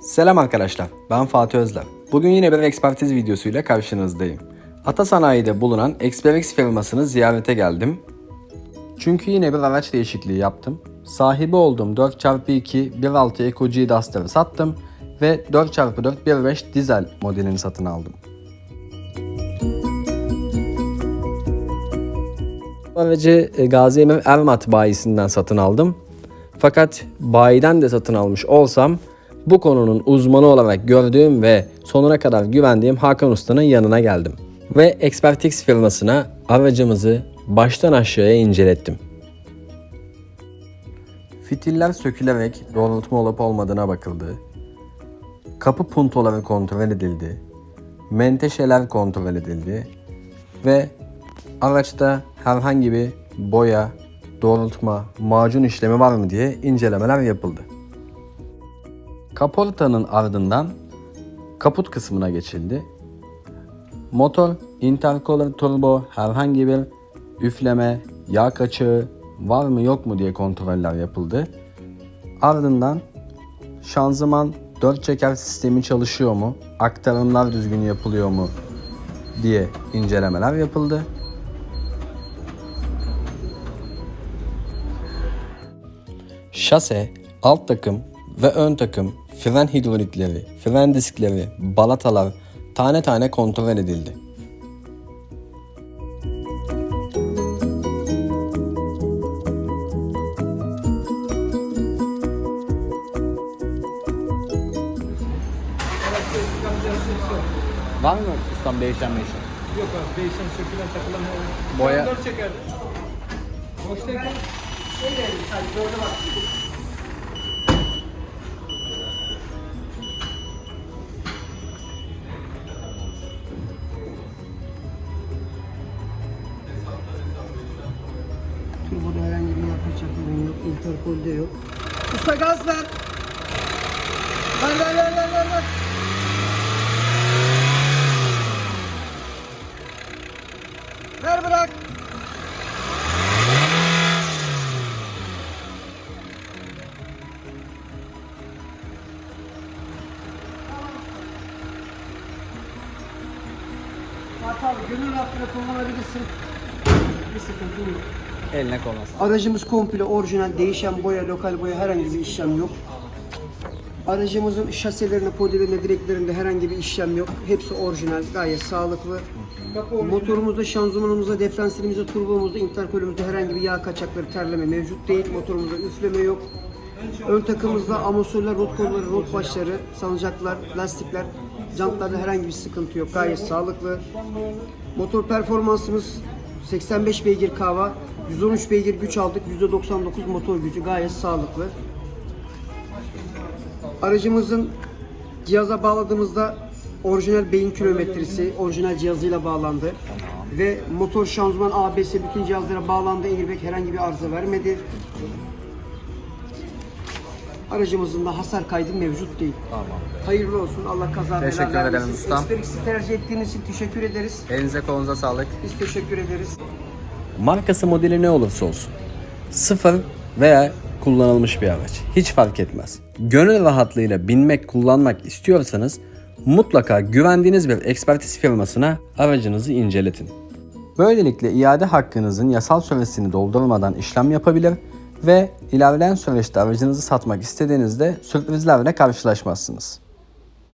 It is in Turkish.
Selam arkadaşlar, ben Fatih Özlem. Bugün yine bir ekspertiz videosuyla karşınızdayım. Ata Sanayi'de bulunan Xperix firmasını ziyarete geldim. Çünkü yine bir araç değişikliği yaptım. Sahibi olduğum 4x2 1.6 Eco G Duster'ı sattım ve 4x4 1.5 dizel modelini satın aldım. Aracı e, Gazi Emir Ermat bayisinden satın aldım. Fakat bayiden de satın almış olsam bu konunun uzmanı olarak gördüğüm ve sonuna kadar güvendiğim Hakan Usta'nın yanına geldim. Ve Expertix firmasına aracımızı baştan aşağıya incelettim. Fitiller sökülerek doğrultma olup olmadığına bakıldı. Kapı puntoları kontrol edildi. Menteşeler kontrol edildi. Ve araçta herhangi bir boya, doğrultma, macun işlemi var mı diye incelemeler yapıldı. Kaportanın ardından kaput kısmına geçildi. Motor, intercooler turbo, herhangi bir üfleme, yağ kaçağı var mı yok mu diye kontroller yapıldı. Ardından şanzıman 4 çeker sistemi çalışıyor mu, aktarımlar düzgün yapılıyor mu diye incelemeler yapıldı. Şase, alt takım ve ön takım fren hidrolikleri, fren diskleri, balatalar tane tane kontrol edildi. Var mı ustam değişen değişen? Yok abi değişen sökülen takılan o. Boya- Dört çekerdi. Boştayken Turboda herhangi bir yağ kaçakları yok, interkolde yok. Usta gaz ver. Ver ver ver ver ver. ver. Ver bırak. Abi gönül rahatlığıyla kullanabilirsin. Bir sıkıntı yok. Eline koluna Aracımız komple orijinal, değişen boya, lokal boya herhangi bir işlem yok. Aracımızın şaselerine, podilerine, direklerinde herhangi bir işlem yok. Hepsi orijinal, gayet sağlıklı. Motorumuzda, şanzımanımızda, diferansiyelimize, turbomuzda, interkolümüzde herhangi bir yağ kaçakları, terleme mevcut değil. Motorumuzda üfleme yok. Ön takımızda amortisörler, rot kolları, rot başları, salıncaklar, lastikler, jantlarda herhangi bir sıkıntı yok. Gayet sağlıklı. Motor performansımız 85 beygir kava, 113 beygir güç aldık, %99 motor gücü gayet sağlıklı. Aracımızın cihaza bağladığımızda orijinal beyin kilometresi orijinal cihazıyla bağlandı. Ve motor şanzıman ABS bütün cihazlara bağlandı. Airbag herhangi bir arıza vermedi. Aracımızın da hasar kaydı mevcut değil. Tamam. Hayırlı olsun. Allah kaza bela Teşekkür ederim vermesin. ustam. Experix'i tercih ettiğiniz için teşekkür ederiz. Elinize kolunuza sağlık. Biz teşekkür ederiz. Markası modeli ne olursa olsun. Sıfır veya kullanılmış bir araç. Hiç fark etmez. Gönül rahatlığıyla binmek, kullanmak istiyorsanız mutlaka güvendiğiniz bir ekspertiz firmasına aracınızı inceletin. Böylelikle iade hakkınızın yasal süresini doldurmadan işlem yapabilir ve ilerleyen süreçte aracınızı satmak istediğinizde sürprizlerle karşılaşmazsınız.